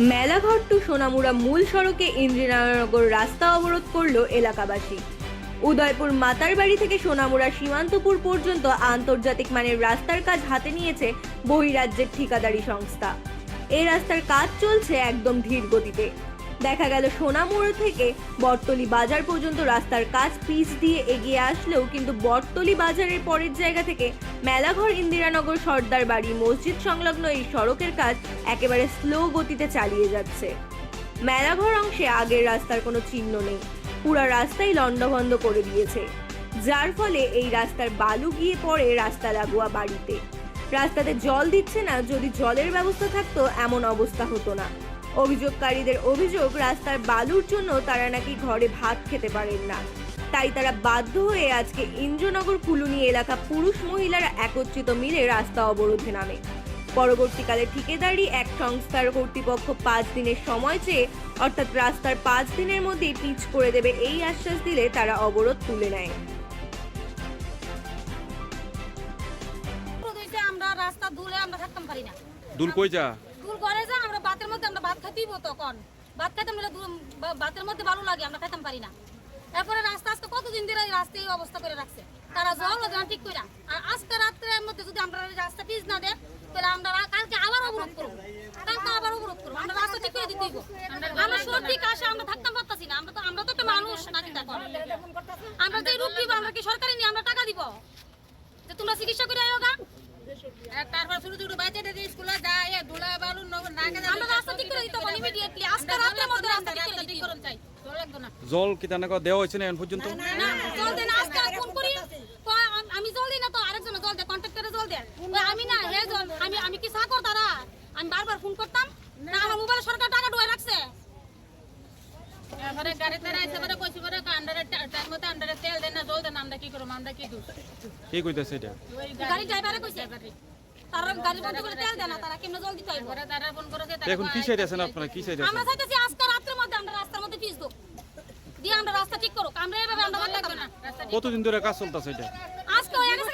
Melaghar two Sonamura মূল সড়কে ইন্দ্রনগর রাস্তা অবরোধ করল এলাকাবাসী। উদয়পুর মাতার বাড়ি থেকে সোনামুড়া সীমান্তপুর পর্যন্ত আন্তর্জাতিক মানের রাস্তার কাজ হাতে নিয়েছে বহিরাজ্যের ঠিকাদারি সংস্থা। এই রাস্তার কাজ চলছে একদম ধীর গতিতে। দেখা গেল সোনামুড়ো থেকে। বটতলি বাজার পর্যন্ত রাস্তার কাজ পিচ দিয়ে এগিয়ে আসলেও কিন্তু বটতলি বাজারের পরের জায়গা থেকে মেলাঘর ইন্দিরানগর সর্দার বাড়ি মসজিদ সংলগ্ন এই সড়কের কাজ একেবারে স্লো গতিতে চালিয়ে যাচ্ছে। মেলাঘর অংশে আগের রাস্তার কোনো চিহ্ন নেই। পুরা রাস্তাই লণ্ডভণ্ড করে দিয়েছে। যার ফলে এই রাস্তার বালু গিয়ে পড়ে রাস্তা লাগোয়া বাড়িতে। রাস্তাতে জল দিচ্ছে না, যদি জলের ব্যবস্থা থাকতো এমন অবস্থা হতো না। অভিযোগকারীদের অভিযোগ রাস্তার বালুর জন্য তারা নাকি ঘরে ভাত খেতে পারেন না। তাই তারা বাধ্য হয়ে আজকে ইন্দ্রনগর কুলুনি এলাকা পুরুষ মহিলারা একত্রিত মিলে রাস্তা অবরোধে নামে। পরবর্তীকালে ঠিকাদারি এক সংস্থার কর্তৃপক্ষ পাঁচ দিনের সময় চেয়ে অর্থাৎ রাস্তার পাঁচ দিনের মধ্যেই পিচ করে দেবে এই আশ্বাস দিলে তারা অবরোধ তুলে নেয়। আমরা রাস্তা আমরা থাকতাম পারি না দুল কই যা? দূর করে যা আমরা ভাতের মধ্যে আমরা ভাত খাইতেই তখন ভাত খাইতাম না ভাতের মধ্যে ভালো লাগে, আমরা খাইতাম পারি না। এরপরে রাস্তা আজকে কতদিন ধরে এই রাস্তা এই অবস্থা করে রাখছে? তারা জল ওদের ঠিক করে আর আজকে রাত্রের মধ্যে যদি আমরা রাস্তা পিস না দেয় তাহলে আমরা কালকে আবার অবরোধ করব। কালকে আবার অবরোধ করব। আমরা রাস্তা ঠিক করে দিতেই আমরা সর্দি কাশে আমরা থাকতাম পারতাছি না। আমরা তো আমরা তো একটা মানুষ আমরা যে দিব আমরা কি সরকারি নিয়ে আমরা টাকা দিব? যে তোমরা চিকিৎসা করে আয়োগা তারপর ছোট ছোট বাচ্চাদের স্কুলে যায়, ধুলা বালু না আমরা রাস্তা ঠিক করে দিতে পারি ইমিডিয়েটলি আজকে রাতের মধ্যে রাস্তা ঠিক করে দিতে করুন না। জল কি তার দেওয়া হয়েছে না এখন পর্যন্ত? না জল দেন আজকে ফোন করি? আমি জল দিই না তো আরেকজন জল দে কন্ট্রাক্টরে জল দে। কয়, আমি না হে জল আমি আমি কি তারা? আমি বারবার ফোন করতাম। না আমার মোবাইলে সরকার টাকা ডুয়ে রাখছে। এবারে গাড়িতে রাইছে পরে কইছি পরে আন্ডারে টাইম মতো আন্ডারে তেল দেন না জল দেন আমরা কি করব আমরা কি কি কইতেছে এটা? গাড়ি ড্রাইভারে কইছে। তারা গাড়ি বন্ধ করে তেল দেয় না তারা কেমনে আমরা এভাবে আমরা লাগবে না। কতদিন ধরে কাজ চলতেছে এটা? আজকে হয়ে গেছে